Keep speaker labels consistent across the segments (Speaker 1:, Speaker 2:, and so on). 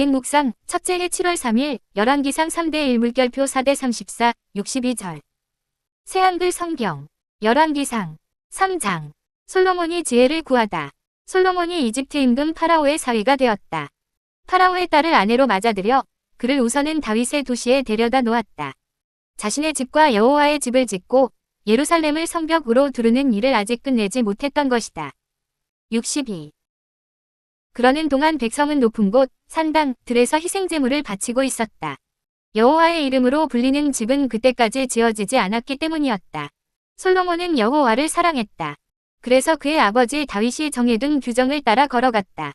Speaker 1: 동행목상 첫째 해 7월 3일 열왕기상 3대 1 물결표 4대 34 62절 새한글 성경 열왕기상 3장 솔로몬이 지혜를 구하다 솔로몬이 이집트 임금 파라오의 사위가 되었다. 파라오의 딸을 아내로 맞아들여 그를 우선은 다윗의 도시에 데려다 놓았다. 자신의 집과 여호와의 집을 짓고 예루살렘을 성벽으로 두르는 일을 아직 끝내지 못했던 것이다. 62. 그러는 동안 백성은 높은 곳, 산당, 들에서 희생제물을 바치고 있었다. 여호와의 이름으로 불리는 집은 그때까지 지어지지 않았기 때문이었다. 솔로몬은 여호와를 사랑했다. 그래서 그의 아버지 다윗이 정해둔 규정을 따라 걸어갔다.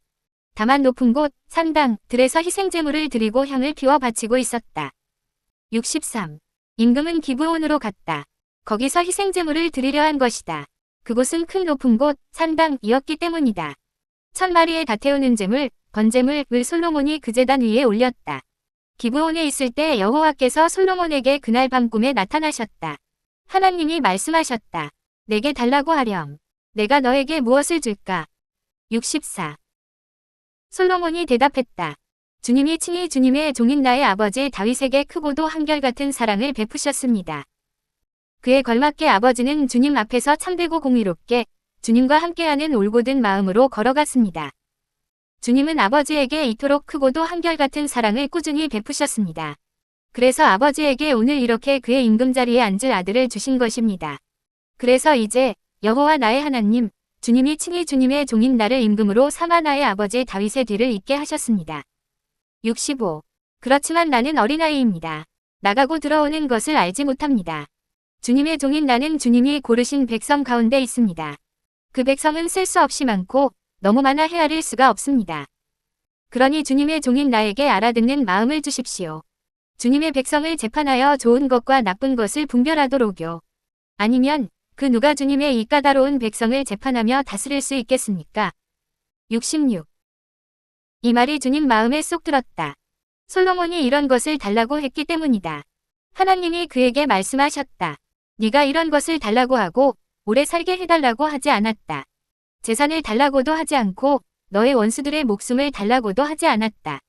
Speaker 1: 다만 높은 곳, 산당, 들에서 희생제물을 드리고 향을 피워 바치고 있었다. 63. 임금은 기브온으로 갔다. 거기서 희생제물을 드리려 한 것이다. 그곳은 큰 높은 곳, 산당이었기 때문이다. 천 마리의 다 태우는 제물, 번제물을 솔로몬이 그 제단 위에 올렸다. 기브온에 있을 때 여호와께서 솔로몬에게 그날 밤 꿈에 나타나셨다. 하나님이 말씀하셨다. 내게 달라고 하렴. 내가 너에게 무엇을 줄까? 64. 솔로몬이 대답했다. 주님이 친히 주님의 종인 나의 아버지 다윗에게 크고도 한결같은 사랑을 베푸셨습니다. 그에 걸맞게 아버지는 주님 앞에서 참되고 공의롭게 주님과 함께하는 올곧은 마음으로 걸어갔습니다. 주님은 아버지에게 이토록 크고도 한결같은 사랑을 꾸준히 베푸셨습니다. 그래서 아버지에게 오늘 이렇게 그의 임금자리에 앉을 아들을 주신 것입니다. 그래서 이제 여호와 나의 하나님, 주님이 친히 주님의 종인 나를 임금으로 삼아 나의 아버지 다윗의 뒤를 잇게 하셨습니다. 65. 그렇지만 나는 어린아이입니다. 나가고 들어오는 것을 알지 못합니다. 주님의 종인 나는 주님이 고르신 백성 가운데 있습니다. 그 백성은 쓸 수 없이 많고 너무 많아 헤아릴 수가 없습니다. 그러니 주님의 종인 나에게 알아듣는 마음을 주십시오. 주님의 백성을 재판하여 좋은 것과 나쁜 것을 분별하도록요. 아니면 그 누가 주님의 이 까다로운 백성을 재판하며 다스릴 수 있겠습니까? 66. 이 말이 주님 마음에 쏙 들었다. 솔로몬이 이런 것을 달라고 했기 때문이다. 하나님이 그에게 말씀하셨다. 네가 이런 것을 달라고 하고 오래 살게 해달라고 하지 않았다. 재산을 달라고도 하지 않고 너의 원수들의 목숨을 달라고도 하지 않았다.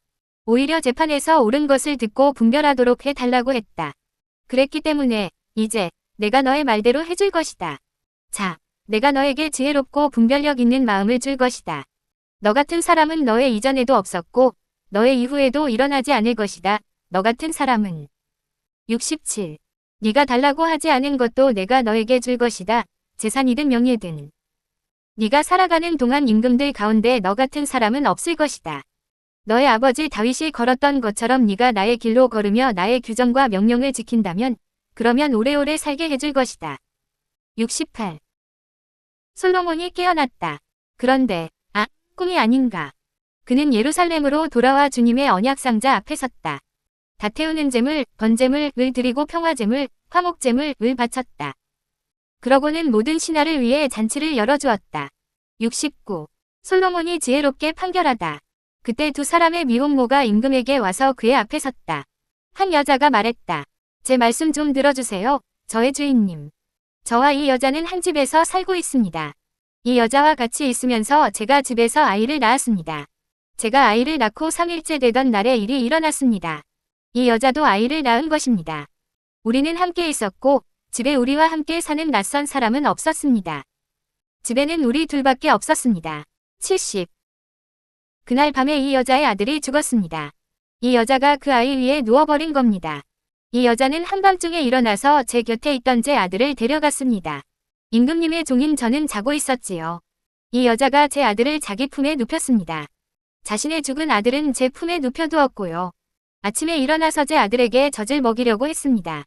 Speaker 1: 오히려 재판에서 옳은 것을 듣고 분별하도록 해달라고 했다. 그랬기 때문에 이제 내가 너의 말대로 해줄 것이다. 자, 내가 너에게 지혜롭고 분별력 있는 마음을 줄 것이다. 너 같은 사람은 너의 이전에도 없었고 너의 이후에도 일어나지 않을 것이다. 너 같은 사람은 67. 네가 달라고 하지 않은 것도 내가 너에게 줄 것이다. 재산이든 명예든. 네가 살아가는 동안 임금들 가운데 너 같은 사람은 없을 것이다. 너의 아버지 다윗이 걸었던 것처럼 네가 나의 길로 걸으며 나의 규정과 명령을 지킨다면 그러면 오래오래 살게 해줄 것이다. 68. 솔로몬이 깨어났다. 그런데 아, 꿈이 아닌가. 그는 예루살렘으로 돌아와 주님의 언약상자 앞에 섰다. 다 태우는 재물, 번재물을 드리고 평화재물, 화목재물을 바쳤다. 그러고는 모든 신하를 위해 잔치를 열어주었다. 69. 솔로몬이 지혜롭게 판결하다. 그때 두 사람의 미혼모가 임금에게 와서 그의 앞에 섰다. 한 여자가 말했다. 제 말씀 좀 들어주세요. 저의 주인님. 저와 이 여자는 한 집에서 살고 있습니다. 이 여자와 같이 있으면서 제가 집에서 아이를 낳았습니다. 제가 아이를 낳고 3일째 되던 날에 일이 일어났습니다. 이 여자도 아이를 낳은 것입니다. 우리는 함께 있었고 집에 우리와 함께 사는 낯선 사람은 없었습니다. 집에는 우리 둘밖에 없었습니다. 70. 그날 밤에 이 여자의 아들이 죽었습니다. 이 여자가 그 아이 위에 누워버린 겁니다. 이 여자는 한밤중에 일어나서 제 곁에 있던 제 아들을 데려갔습니다. 임금님의 종인 저는 자고 있었지요. 이 여자가 제 아들을 자기 품에 눕혔습니다. 자신의 죽은 아들은 제 품에 눕혀두었고요. 아침에 일어나서 제 아들에게 젖을 먹이려고 했습니다.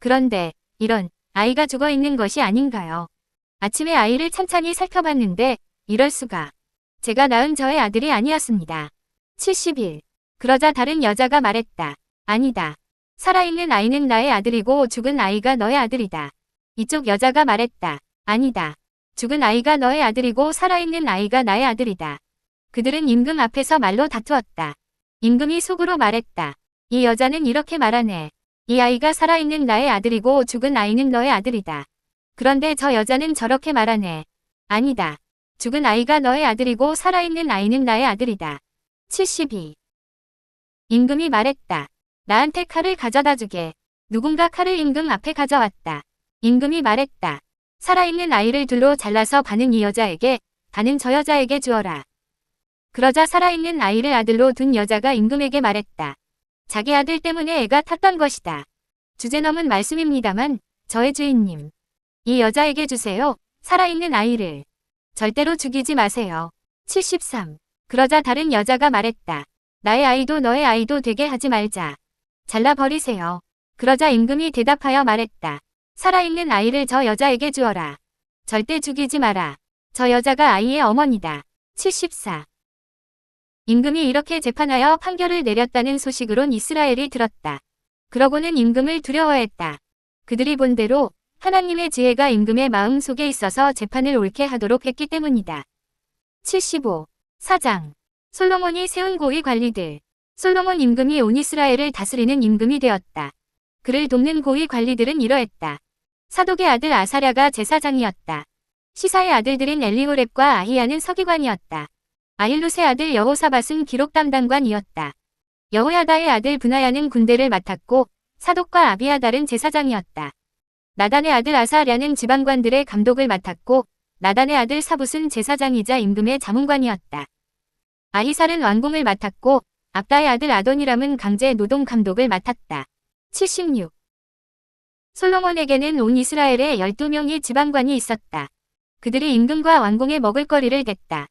Speaker 1: 그런데 이런 아이가 죽어 있는 것이 아닌가요? 아침에 아이를 찬찬히 살펴봤는데 이럴 수가. 제가 낳은 저의 아들이 아니었습니다. 70일. 그러자 다른 여자가 말했다. 아니다. 살아있는 아이는 나의 아들이고 죽은 아이가 너의 아들이다. 이쪽 여자가 말했다. 아니다. 죽은 아이가 너의 아들이고 살아있는 아이가 나의 아들이다. 그들은 임금 앞에서 말로 다투었다. 임금이 속으로 말했다. 이 여자는 이렇게 말하네. 이 아이가 살아있는 나의 아들이고 죽은 아이는 너의 아들이다. 그런데 저 여자는 저렇게 말하네. 아니다. 죽은 아이가 너의 아들이고 살아있는 아이는 나의 아들이다. 72. 임금이 말했다. 나한테 칼을 가져다 주게. 누군가 칼을 임금 앞에 가져왔다. 임금이 말했다. 살아있는 아이를 둘로 잘라서 반은 이 여자에게, 반은 저 여자에게 주어라. 그러자 살아있는 아이를 아들로 둔 여자가 임금에게 말했다. 자기 아들 때문에 애가 탔던 것이다. 주제넘은 말씀입니다만, 저의 주인님. 이 여자에게 주세요. 살아있는 아이를. 절대로 죽이지 마세요. 73. 그러자 다른 여자가 말했다. 나의 아이도 너의 아이도 되게 하지 말자. 잘라버리세요. 그러자 임금이 대답하여 말했다. 살아있는 아이를 저 여자에게 주어라. 절대 죽이지 마라. 저 여자가 아이의 어머니다. 74. 임금이 이렇게 재판하여 판결을 내렸다는 소식으론 이스라엘이 들었다. 그러고는 임금을 두려워했다. 그들이 본 대로 하나님의 지혜가 임금의 마음 속에 있어서 재판을 옳게 하도록 했기 때문이다. 75. 사장. 솔로몬이 세운 고위 관리들. 솔로몬 임금이 온 이스라엘을 다스리는 임금이 되었다. 그를 돕는 고위 관리들은 이러했다. 사독의 아들 아사랴가 제사장이었다. 시사의 아들들인 엘리오랩과 아히야는 서기관이었다. 아일루의 아들 여호사밧은 기록 담당관이었다. 여호야다의 아들 분하야는 군대를 맡았고 사독과 아비아달은 제사장이었다. 나단의 아들 아사랴는 지방관들의 감독을 맡았고 나단의 아들 사붓은 제사장이자 임금의 자문관이었다. 아히살은 왕궁을 맡았고 압다의 아들 아도니람은 강제 노동 감독을 맡았다. 76. 솔로몬에게는 온 이스라엘에 12명의 지방관이 있었다. 그들이 임금과 왕궁에 먹을거리를 댔다.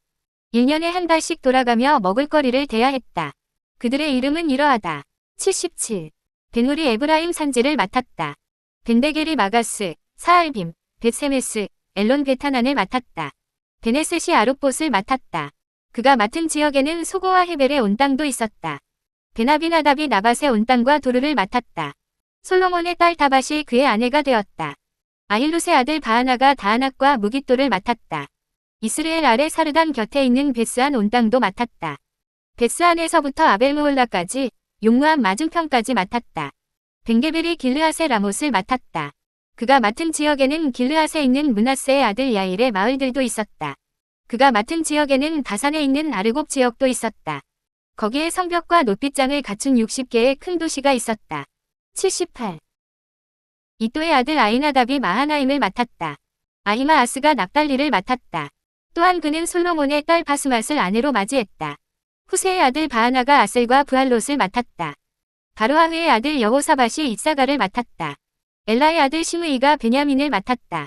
Speaker 1: 1년에 한 달씩 돌아가며 먹을거리를 대야 했다. 그들의 이름은 이러하다. 77. 베누리 에브라임 산지를 맡았다. 벤데게리 마가스, 사알빔, 베세메스, 엘론 베타난을 맡았다. 베네셋이 아룹봇을 맡았다. 그가 맡은 지역에는 소고와 헤벨의 온 땅도 있었다. 베나비나답이 나밧의 온 땅과 도르를 맡았다. 솔로몬의 딸 다밧이 그의 아내가 되었다. 아힐룻의 아들 바하나가 다하낙과 무깃도를 맡았다. 이스라엘 아래 사르단 곁에 있는 베스안 온 땅도 맡았다. 베스안에서부터 아벨무홀라까지 용무한 맞은편까지 맡았다. 벤게벨이 길르앗의 라못을 맡았다. 그가 맡은 지역에는 길르앗에 있는 문하세의 아들 야일의 마을들도 있었다. 그가 맡은 지역에는 다산에 있는 아르곱 지역도 있었다. 거기에 성벽과 높이장을 갖춘 60개의 큰 도시가 있었다. 78. 이또의 아들 아이나답이 마하나임을 맡았다. 아히마아스가 납달리를 맡았다. 또한 그는 솔로몬의 딸 바스맛을 아내로 맞이했다. 후세의 아들 바하나가 아셀과 부할롯을 맡았다. 바로아흐의 아들 여호사밧이 이사가를 맡았다. 엘라의 아들 시므이가 베냐민을 맡았다.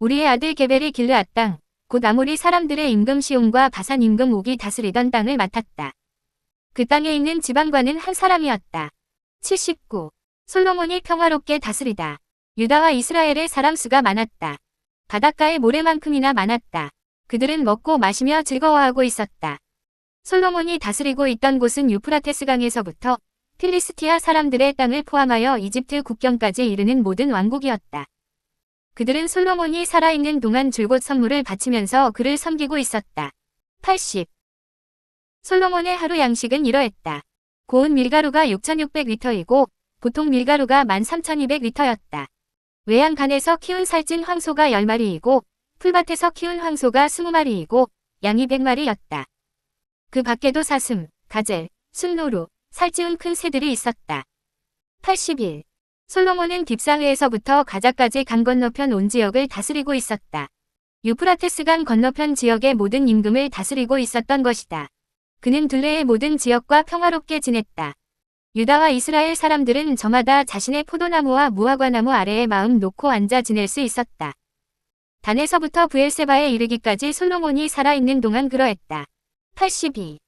Speaker 1: 우리의 아들 게벨이 길르앗 땅, 곧 아모리 사람들의 임금 시온과 바산 임금 옥이 다스리던 땅을 맡았다. 그 땅에 있는 지방관은 한 사람이었다. 79. 솔로몬이 평화롭게 다스리다. 유다와 이스라엘의 사람 수가 많았다. 바닷가의 모래만큼이나 많았다. 그들은 먹고 마시며 즐거워하고 있었다. 솔로몬이 다스리고 있던 곳은 유프라테스강에서부터 필리스티아 사람들의 땅을 포함하여 이집트 국경까지 이르는 모든 왕국이었다. 그들은 솔로몬이 살아있는 동안 줄곧 선물을 바치면서 그를 섬기고 있었다. 80. 솔로몬의 하루 양식은 이러했다. 고운 밀가루가 6,600리터이고 보통 밀가루가 13,200리터였다. 외양간에서 키운 살찐 황소가 10마리이고 풀밭에서 키운 황소가 20마리이고 양이 100마리였다. 그 밖에도 사슴, 가젤, 순노루, 살찌운 큰 새들이 있었다. 81. 솔로몬은 딥사흐에서부터 가자까지 강 건너편 온 지역을 다스리고 있었다. 유프라테스 강 건너편 지역의 모든 임금을 다스리고 있었던 것이다. 그는 둘레의 모든 지역과 평화롭게 지냈다. 유다와 이스라엘 사람들은 저마다 자신의 포도나무와 무화과나무 아래에 마음 놓고 앉아 지낼 수 있었다. 단에서부터 부엘세바에 이르기까지 솔로몬이 살아있는 동안 그러했다. 82.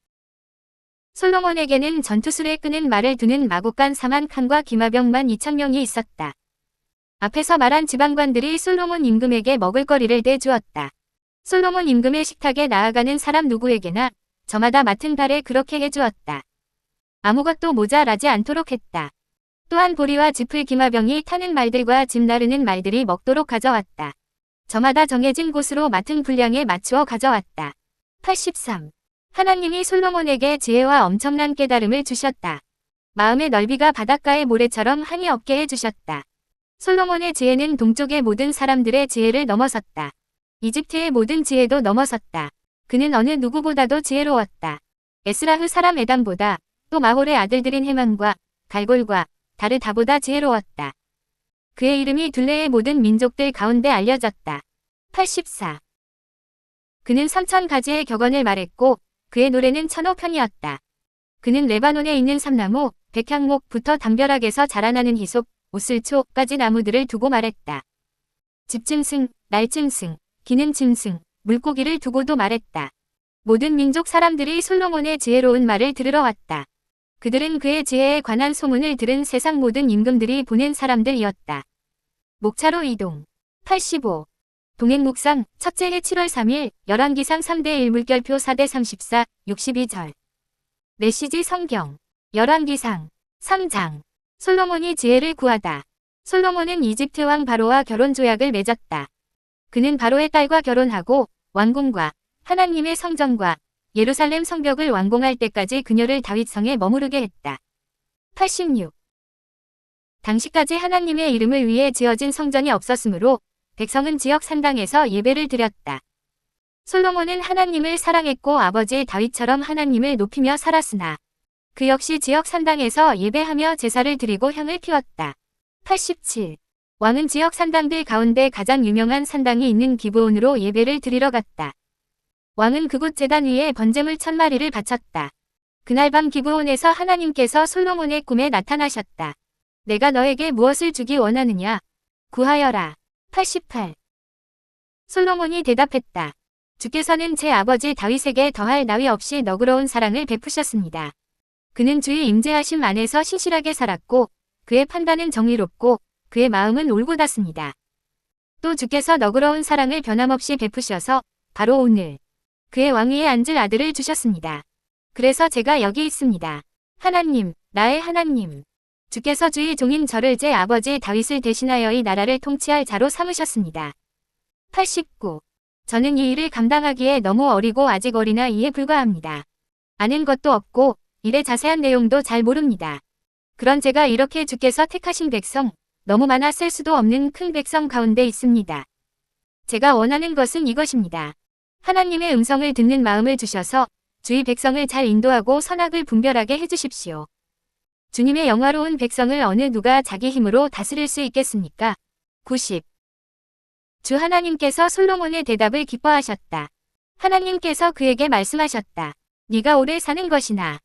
Speaker 1: 솔로몬에게는 전투술에 끄는 말을 두는 마곡간 4만 칸과 기마병만 2천 명이 있었다. 앞에서 말한 지방관들이 솔로몬 임금에게 먹을거리를 대주었다. 솔로몬 임금의 식탁에 나아가는 사람 누구에게나 저마다 맡은 달에 그렇게 해주었다. 아무것도 모자라지 않도록 했다. 또한 보리와 지풀 기마병이 타는 말들과 집 나르는 말들이 먹도록 가져왔다. 저마다 정해진 곳으로 맡은 분량에 맞추어 가져왔다. 83. 하나님이 솔로몬에게 지혜와 엄청난 깨달음을 주셨다. 마음의 넓이가 바닷가의 모래처럼 한이 없게 해주셨다. 솔로몬의 지혜는 동쪽의 모든 사람들의 지혜를 넘어섰다. 이집트의 모든 지혜도 넘어섰다. 그는 어느 누구보다도 지혜로웠다. 에스라흐 사람 에담보다 또 마홀의 아들들인 해만과 갈골과 다르다보다 지혜로웠다. 그의 이름이 둘레의 모든 민족들 가운데 알려졌다. 84. 그는 삼천 가지의 격언을 말했고 그의 노래는 천호 편이었다. 그는 레바논에 있는 삼나무, 백향목부터 담벼락에서 자라나는 희속, 오슬초까지 나무들을 두고 말했다. 집짐승, 날짐승, 기는 짐승, 물고기를 두고도 말했다. 모든 민족 사람들이 솔로몬의 지혜로운 말을 들으러 왔다. 그들은 그의 지혜에 관한 소문을 들은 세상 모든 임금들이 보낸 사람들이었다. 목차로 이동. 85. 동행목상 첫째 해 7월 3일 열왕기상 3대 1 물결표 4대 34 62절 메시지 성경 열왕기상 3장 솔로몬이 지혜를 구하다. 솔로몬은 이집트 왕 바로와 결혼 조약을 맺었다. 그는 바로의 딸과 결혼하고 왕궁과 하나님의 성전과 예루살렘 성벽을 완공할 때까지 그녀를 다윗성에 머무르게 했다. 86. 당시까지 하나님의 이름을 위해 지어진 성전이 없었으므로 백성은 지역 산당에서 예배를 드렸다. 솔로몬은 하나님을 사랑했고 아버지 다윗처럼 하나님을 높이며 살았으나 그 역시 지역 산당에서 예배하며 제사를 드리고 향을 피웠다. 87. 왕은 지역 산당들 가운데 가장 유명한 산당이 있는 기브온으로 예배를 드리러 갔다. 왕은 그곳 재단 위에 번제물 천 마리를 바쳤다. 그날 밤 기브온에서 하나님께서 솔로몬의 꿈에 나타나셨다. 내가 너에게 무엇을 주기 원하느냐? 구하여라. 88. 솔로몬이 대답했다. 주께서는 제 아버지 다윗에게 더할 나위 없이 너그러운 사랑을 베푸셨습니다. 그는 주의 임재하심 안에서 신실하게 살았고 그의 판단은 정의롭고 그의 마음은 올곧았습니다. 또 주께서 너그러운 사랑을 변함없이 베푸셔서 바로 오늘 그의 왕위에 앉을 아들을 주셨습니다. 그래서 제가 여기 있습니다. 하나님, 나의 하나님. 주께서 주의 종인 저를 제 아버지 다윗을 대신하여 이 나라를 통치할 자로 삼으셨습니다. 89. 저는 이 일을 감당하기에 너무 어리고 아직 어리나 이에 불과합니다. 아는 것도 없고 일의 자세한 내용도 잘 모릅니다. 그런 제가 이렇게 주께서 택하신 백성, 너무 많아 셀 수도 없는 큰 백성 가운데 있습니다. 제가 원하는 것은 이것입니다. 하나님의 음성을 듣는 마음을 주셔서 주의 백성을 잘 인도하고 선악을 분별하게 해주십시오. 주님의 영화로운 백성을 어느 누가 자기 힘으로 다스릴 수 있겠습니까? 90. 주 하나님께서 솔로몬의 대답을 기뻐하셨다. 하나님께서 그에게 말씀하셨다. 네가 오래 사는 것이나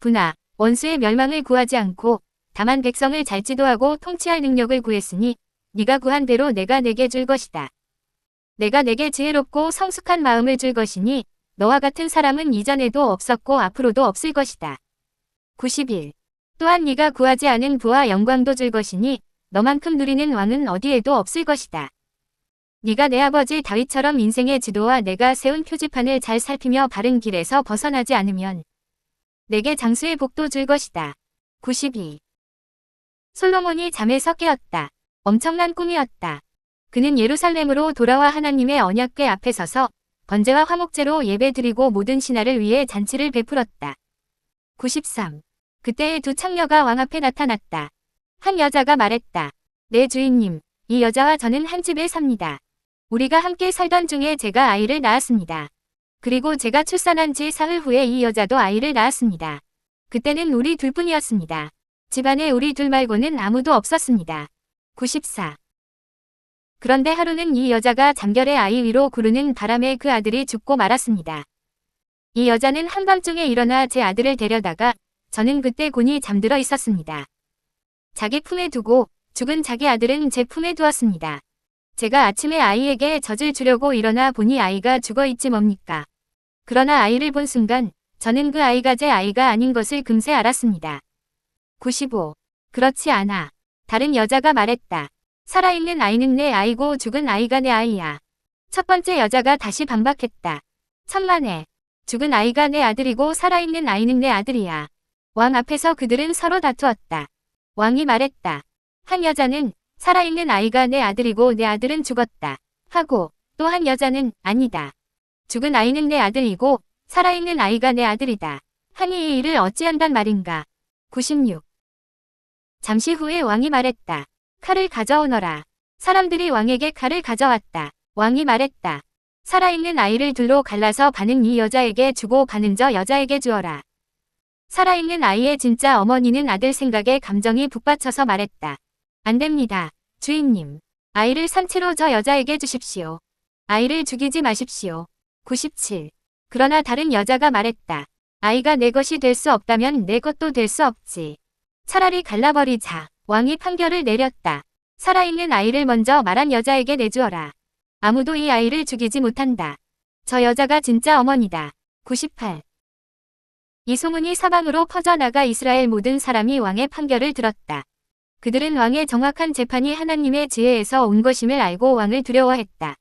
Speaker 1: 분하 원수의 멸망을 구하지 않고 다만 백성을 잘 지도하고 통치할 능력을 구했으니 네가 구한 대로 내가 내게 줄 것이다. 내가 내게 지혜롭고 성숙한 마음을 줄 것이니 너와 같은 사람은 이전에도 없었고 앞으로도 없을 것이다. 91. 또한 네가 구하지 않은 부와 영광도 줄 것이니 너만큼 누리는 왕은 어디에도 없을 것이다. 네가 내 아버지 다윗처럼 인생의 지도와 내가 세운 표지판을 잘 살피며 바른 길에서 벗어나지 않으면 내게 장수의 복도 줄 것이다. 92. 솔로몬이 잠에서 깨었다. 엄청난 꿈이었다. 그는 예루살렘으로 돌아와 하나님의 언약궤 앞에 서서 번제와 화목제로 예배드리고 모든 신하를 위해 잔치를 베풀었다. 93. 그때의 두 창녀가 왕 앞에 나타났다. 한 여자가 말했다. 내 주인님, 이 여자와 저는 한 집에 삽니다. 우리가 함께 살던 중에 제가 아이를 낳았습니다. 그리고 제가 출산한 지 사흘 후에 이 여자도 아이를 낳았습니다. 그때는 우리 둘뿐이었습니다. 집안에 우리 둘 말고는 아무도 없었습니다. 94. 그런데 하루는 이 여자가 잠결에 아이 위로 구르는 바람에 그 아들이 죽고 말았습니다. 이 여자는 한밤중에 일어나 제 아들을 데려다가 저는 그때 곤히 잠들어 있었습니다. 자기 품에 두고 죽은 자기 아들은 제 품에 두었습니다. 제가 아침에 아이에게 젖을 주려고 일어나 보니 아이가 죽어 있지 뭡니까. 그러나 아이를 본 순간 저는 그 아이가 제 아이가 아닌 것을 금세 알았습니다. 95. 그렇지 않아. 다른 여자가 말했다. 살아있는 아이는 내 아이고 죽은 아이가 내 아이야. 첫 번째 여자가 다시 반박했다. 천만에. 죽은 아이가 내 아들이고 살아있는 아이는 내 아들이야. 왕 앞에서 그들은 서로 다투었다. 왕이 말했다. 한 여자는 살아있는 아이가 내 아들이고 내 아들은 죽었다. 하고 또 한 여자는 아니다. 죽은 아이는 내 아들이고 살아있는 아이가 내 아들이다. 하니 이 일을 어찌한단 말인가. 96. 잠시 후에 왕이 말했다. 칼을 가져오너라. 사람들이 왕에게 칼을 가져왔다. 왕이 말했다. 살아있는 아이를 둘로 갈라서 반은 이 여자에게 주고 반은 저 여자에게 주어라. 살아있는 아이의 진짜 어머니는 아들 생각에 감정이 북받쳐서 말했다. 안 됩니다. 주인님. 아이를 산채로 저 여자에게 주십시오. 아이를 죽이지 마십시오. 97. 그러나 다른 여자가 말했다. 아이가 내 것이 될 수 없다면 내 것도 될 수 없지. 차라리 갈라버리자. 왕이 판결을 내렸다. 살아있는 아이를 먼저 말한 여자에게 내주어라. 아무도 이 아이를 죽이지 못한다. 저 여자가 진짜 어머니다. 98. 이 소문이 사방으로 퍼져나가 이스라엘 모든 사람이 왕의 판결을 들었다. 그들은 왕의 정확한 재판이 하나님의 지혜에서 온 것임을 알고 왕을 두려워했다.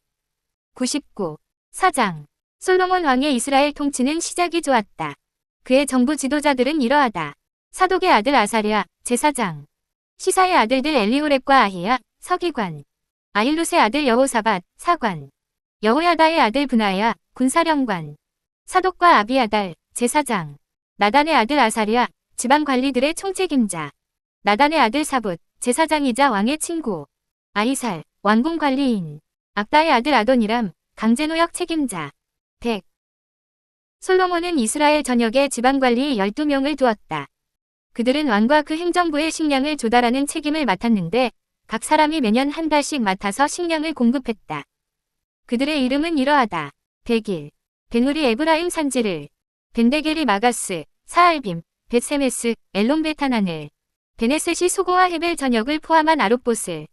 Speaker 1: 99. 사장. 솔로몬 왕의 이스라엘 통치는 시작이 좋았다. 그의 정부 지도자들은 이러하다. 사독의 아들 아사랴, 제사장. 시사의 아들들 엘리오랩과 아히야, 서기관. 아일룻의 아들 여호사밧, 사관. 여호야다의 아들 분하야, 군사령관. 사독과 아비아달, 제사장. 나단의 아들 아사랴, 지방 관리들의 총책임자. 나단의 아들 사붓, 제사장이자 왕의 친구. 아이살, 왕궁 관리인. 악다의 아들 아도니람, 강제노역 책임자. 100. 솔로몬은 이스라엘 전역에 지방관리 12명을 두었다. 그들은 왕과 그 행정부의 식량을 조달하는 책임을 맡았는데 각 사람이 매년 한 달씩 맡아서 식량을 공급했다. 그들의 이름은 이러하다. 백일, 베누리 에브라임 산지를, 벤데게리 마가스, 사알빔, 베세메스, 엘론베타나늘, 베네셋이 소고와 헤벨 전역을 포함한 아룹봇을,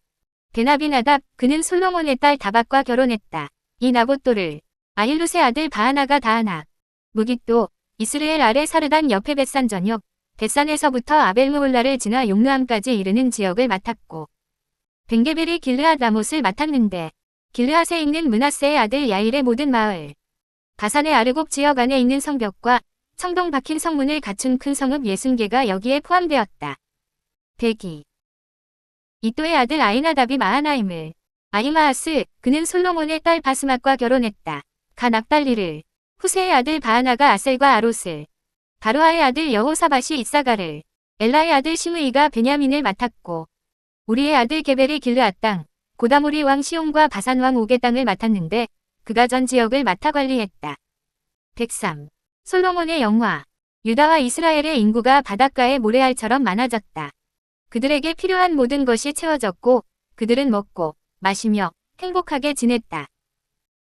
Speaker 1: 베나비나답, 그는 솔로몬의 딸 다박과 결혼했다. 이 나봇도를, 아힐룻의 아들 바하나가 다하나, 무깃도, 이스라엘 아래 사르단 옆에 벳산 전역, 벳산에서부터 아벨무홀라를 지나 용르함까지 이르는 지역을 맡았고, 벤게벨이 길르앗 라못을 맡았는데, 길르앗에 있는 문하세의 아들 야일의 모든 마을, 바산의 아르곡 지역 안에 있는 성벽과 청동 박힌 성문을 갖춘 큰 성읍 60개가 여기에 포함되었다. 102. 이또의 아들 아이나답이 마하나임을, 아이마하스, 그는 솔로몬의 딸 바스맛과 결혼했다. 가 납달리를, 후세의 아들 바하나가 아셀과 아롯을, 바로아의 아들 여호사밭이 이사가를, 엘라의 아들 시므이가 베냐민을 맡았고, 우리의 아들 게벨이 길르앗 땅, 고다모리 왕 시온과 바산 왕 옥의 땅을 맡았는데, 그가 전 지역을 맡아 관리했다. 103. 솔로몬의 영화. 유다와 이스라엘의 인구가 바닷가의 모래알처럼 많아졌다. 그들에게 필요한 모든 것이 채워졌고, 그들은 먹고, 마시며, 행복하게 지냈다.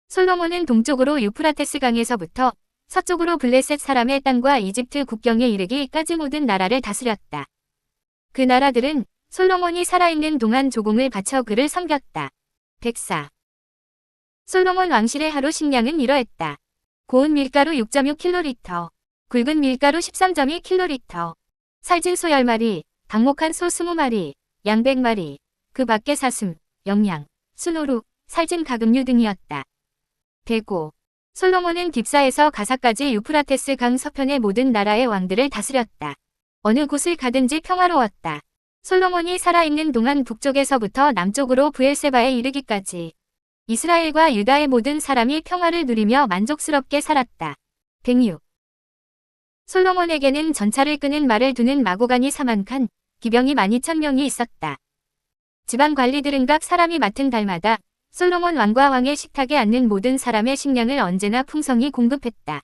Speaker 1: 솔로몬은 동쪽으로 유프라테스 강에서부터 서쪽으로 블레셋 사람의 땅과 이집트 국경에 이르기까지 모든 나라를 다스렸다. 그 나라들은 솔로몬이 살아있는 동안 조공을 바쳐 그를 섬겼다. 104. 솔로몬 왕실의 하루 식량은 이러했다. 고운 밀가루 6.6kg, 굵은 밀가루 13.2kg, 살진 소 10마리, 방목한 소 20마리, 양 100마리, 그 밖에 사슴, 영양, 순호루, 살진 가금류 등이었다. 105. 솔로몬은 딥사에서 가사까지 유프라테스 강 서편의 모든 나라의 왕들을 다스렸다. 어느 곳을 가든지 평화로웠다. 솔로몬이 살아있는 동안 북쪽에서부터 남쪽으로 부엘세바에 이르기까지 이스라엘과 유다의 모든 사람이 평화를 누리며 만족스럽게 살았다. 106. 솔로몬에게는 전차를 끄는 말을 두는 마고간이 4만 칸, 기병이 12,000명이 있었다. 지방 관리들은 각 사람이 맡은 달마다 솔로몬 왕과 왕의 식탁에 앉는 모든 사람의 식량을 언제나 풍성히 공급했다.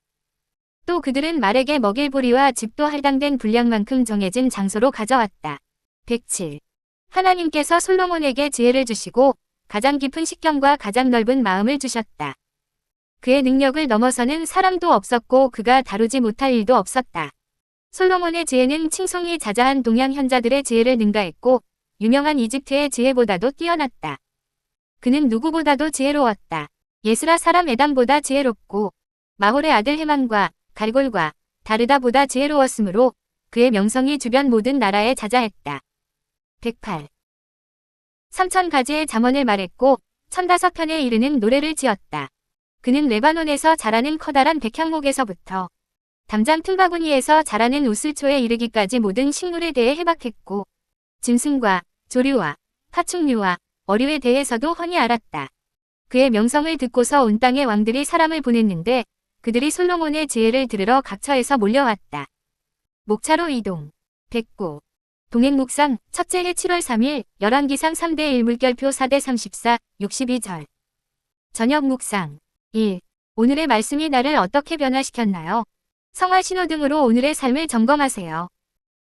Speaker 1: 또 그들은 말에게 먹일 보리와 집도 할당된 분량만큼 정해진 장소로 가져왔다. 107. 하나님께서 솔로몬에게 지혜를 주시고 가장 깊은 식견과 가장 넓은 마음을 주셨다. 그의 능력을 넘어서는 사람도 없었고 그가 다루지 못할 일도 없었다. 솔로몬의 지혜는 칭송이 자자한 동양 현자들의 지혜를 능가했고 유명한 이집트의 지혜보다도 뛰어났다. 그는 누구보다도 지혜로웠다. 예스라 사람 에담보다 지혜롭고 마홀의 아들 헤만과 갈골과 다르다보다 지혜로웠으므로 그의 명성이 주변 모든 나라에 자자했다. 108. 삼천 가지의 잠언을 말했고 천다섯 편에 이르는 노래를 지었다. 그는 레바논에서 자라는 커다란 백향목에서부터 담장 틈바구니에서 자라는 우슬초에 이르기까지 모든 식물에 대해 해박했고 짐승과 조류와 파충류와 어류에 대해서도 훤히 알았다. 그의 명성을 듣고서 온 땅의 왕들이 사람을 보냈는데 그들이 솔로몬의 지혜를 들으러 각처에서 몰려왔다. 목차로 이동. 백고. 동행묵상 첫째 해 7월 3일 열왕기상 3대 1 물결표 4대 34 62절 저녁 묵상 1. 오늘의 말씀이 나를 어떻게 변화시켰나요? 성화 신호 등으로 오늘의 삶을 점검하세요.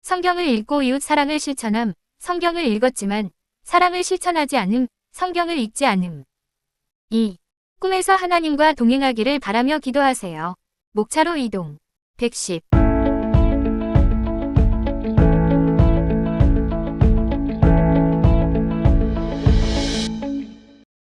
Speaker 1: 성경을 읽고 이웃 사랑을 실천함. 성경을 읽었지만 사랑을 실천하지 않음. 성경을 읽지 않음. 2. 꿈에서 하나님과 동행하기를 바라며 기도하세요. 목차로 이동. 110.